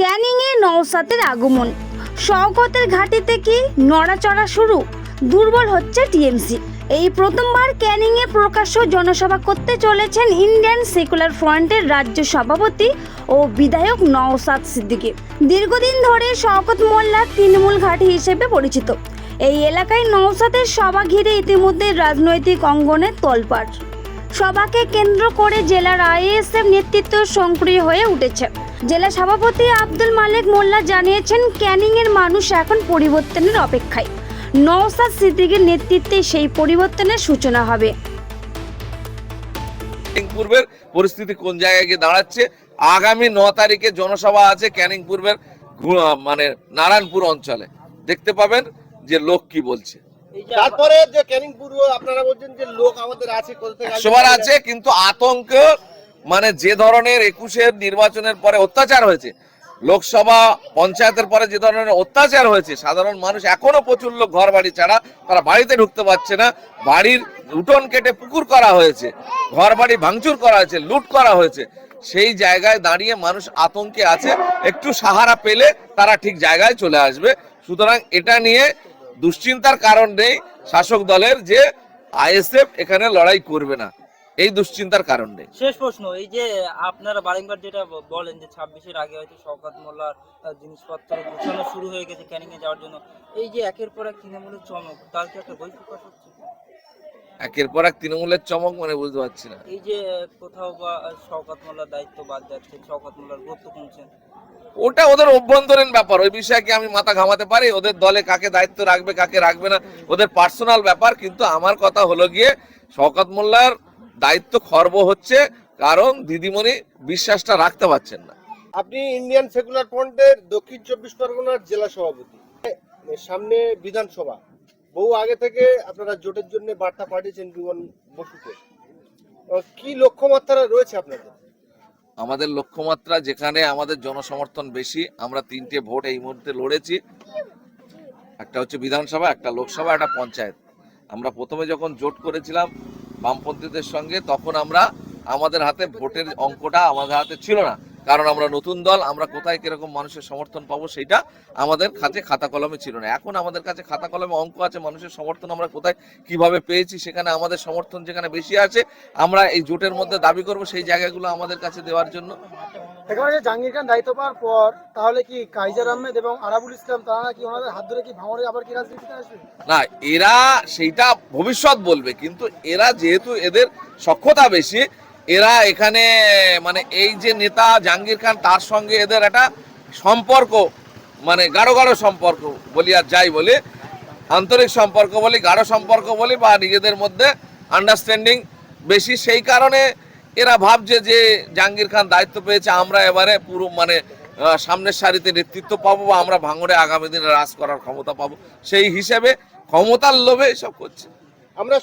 ক্যানিংয়ে নওসাতের আগমন। শওকতের ঘাটিতে কি নড়াচড়া শুরু? দুর্বল হচ্ছে টিএমসি। এই প্রথমবার ক্যানিংয়ে প্রকাশ্য জনসভা করতে চলেছেন ইন্ডিয়ান সেকুলার ফ্রন্টের রাজ্য সভাপতি ও বিধায়ক নওসাদ সিদ্দিকী। দীর্ঘদিন ধরে শওকত মোল্লা তৃণমূল ঘাঁটি হিসেবে পরিচিত। এই এলাকায় নওসাদের সভা ঘিরে ইতিমধ্যে রাজনৈতিক অঙ্গনে তোলপাড়। সভাকে কেন্দ্র করে জেলার আইএসএফ নেতৃত্ব সক্রিয় হয়ে উঠেছে। জেলা সভাপতি আব্দুল মালিক মোল্লা জানিয়েছেন ক্যানিংয়ের মানুষ এখন পরিবর্তনের অপেক্ষায়। নওসাদ সিদ্দিকের নেতৃত্বে সেই পরিবর্তনের সূচনা হবে। পূর্বের পরিস্থিতি কোন জায়গায় গিয়ে দাঁড়াচ্ছে? আগামী ন তারিখে জনসভা আছে ক্যানিং পূর্বের মানে নারায়ণপুর অঞ্চলে। দেখতে পাবেন যে লোক কি বলছে। তারপরে যে ক্যানিং পূর্ব আপনারা বলছেন যে লোক আমাদের আছে? একশোবার আছে কিন্তু আতঙ্ক মানে যে ধরনের একুশের নির্বাচনের পরে অত্যাচার হয়েছে, লোকসভা পঞ্চায়েতের পরে যে ধরনের অত্যাচার হয়েছে, সাধারণ মানুষ এখনও প্রচুর লোক ঘর বাড়ি ছাড়া তারা বাড়িতে ঢুকতে পারছে না। বাড়ির উঠোন কেটে পুকুর করা হয়েছে ঘর বাড়ি ভাঙচুর করা হয়েছে, লুট করা হয়েছে। সেই জায়গায় দাঁড়িয়ে মানুষ আতঙ্কে আছে, একটু সাহারা পেলে তারা ঠিক জায়গায় চলে আসবে। সুতরাং এটা নিয়ে দুশ্চিন্তার কারণ নেই শাসক দলের যে আইএসএফ এখানে লড়াই করবে না। এই দুশ্চিন্তার কারণ নেই। শেষ প্রশ্ন এই যে আপনারা বারংবার যেটা বলেন যে ছাব্বিশের আগে হয়তো শওকাত মোল্লার জিনিসপত্র গোছানো শুরু হয়ে গেছে ক্যানিং এ যাওয়ার জন্য এই যে একের পর এক তৃণমূলের চমক তার কি একটা বই প্রকাশ হচ্ছে? একের পর এক তৃণমূলের চমক মানে বুঝতে পারছি না। এই যে কোথাও বা শওকাত মোল্লার দায়িত্ব বাদ যাচ্ছে শওকাত মোল্লার গুরুত্ব কমছে। ওটা ওদের অভ্যন্তরীণ ব্যাপার ওই বিষয়ে কি আমি মাথা ঘামাতে পারি? ওদের দলে কাকে দায়িত্ব রাখবে কাকে রাখবে না? ওদের পার্সোনাল ব্যাপার কিন্তু আমার কথা হলো গিয়ে শওকত মোল্লার দায়িত্ব খর্ব হচ্ছে কারণ দিদিমণি বিশ্বাসটা রাখতে পারছেন না। আপনি ইন্ডিয়ান সেকুলার ফ্রন্টের দক্ষিণ চব্বিশ পরগনার জেলা সভাপতি। সামনে বিধানসভা। বহু আগে থেকে আপনারা জোটের জন্য বার্তা পাঠিয়েছেন বিমান বসুকে। কি লক্ষ্যমাত্রা রয়েছে আপনাদের? আমাদের লক্ষ্যমাত্রা যেখানে আমাদের জনসমর্থন বেশি আমরা তিনটে ভোট এই মুহূর্তে লড়েছি। একটা হচ্ছে বিধানসভা একটা লোকসভা একটা পঞ্চায়েত। আমরা প্রথমে যখন জোট করেছিলাম বামপন্থীদের সঙ্গে তখন আমরা আমাদের হাতে ভোটের অঙ্কটা আমাদের হাতে ছিল না। কারণ আমরা নতুন দল আমরা কোথায় কীরকম মানুষের সমর্থন পাবো সেটা আমাদের কাছে খাতা কলমে ছিল না। এখন আমাদের কাছে খাতা কলমে অঙ্ক আছে মানুষের সমর্থন আমরা কোথায় কীভাবে পেয়েছি সেখানে আমাদের সমর্থন যেখানে বেশি আছে আমরা এই জোটের মধ্যে দাবি করব সেই জায়গাগুলো আমাদের কাছে দেওয়ার জন্য। একেবারে জাহাঙ্গীর খান দায়িত্ব পাওয়ার পর তাহলে কি কাইজার আহমেদ এবং আরাবুল ইসলাম তারা কি ওনাদের হাত ধরে কি ভাঙড়ে আবার কি রাজনীতিতে আসবে? না এরা সেইটা ভবিষ্যৎ বলবে কিন্তু এরা যেহেতু এদের সক্ষতা বেশি এরা এখানে মানে এই যে নেতা জাহাঙ্গীর খান, তার সঙ্গে এদের একটা সম্পর্ক মানে গাঢ় গাঢ় সম্পর্ক বলি আর যাই বলি, আন্তরিক সম্পর্ক বলি, গাঢ় সম্পর্ক বলি বা নিজেদের মধ্যে আন্ডারস্ট্যান্ডিং বেশি। সেই কারণে এরা ভাবছে যে জাহাঙ্গীর খান দায়িত্ব পেয়েছে, আমরা এবারে পুরো মানে সামনের সারিতে নেতৃত্ব পাবো বা আমরা ভাঙড়ে আগামী দিনে রাজ করার ক্ষমতা পাবো। সেই হিসেবে ক্ষমতার লোভে এসব করছে। আমরা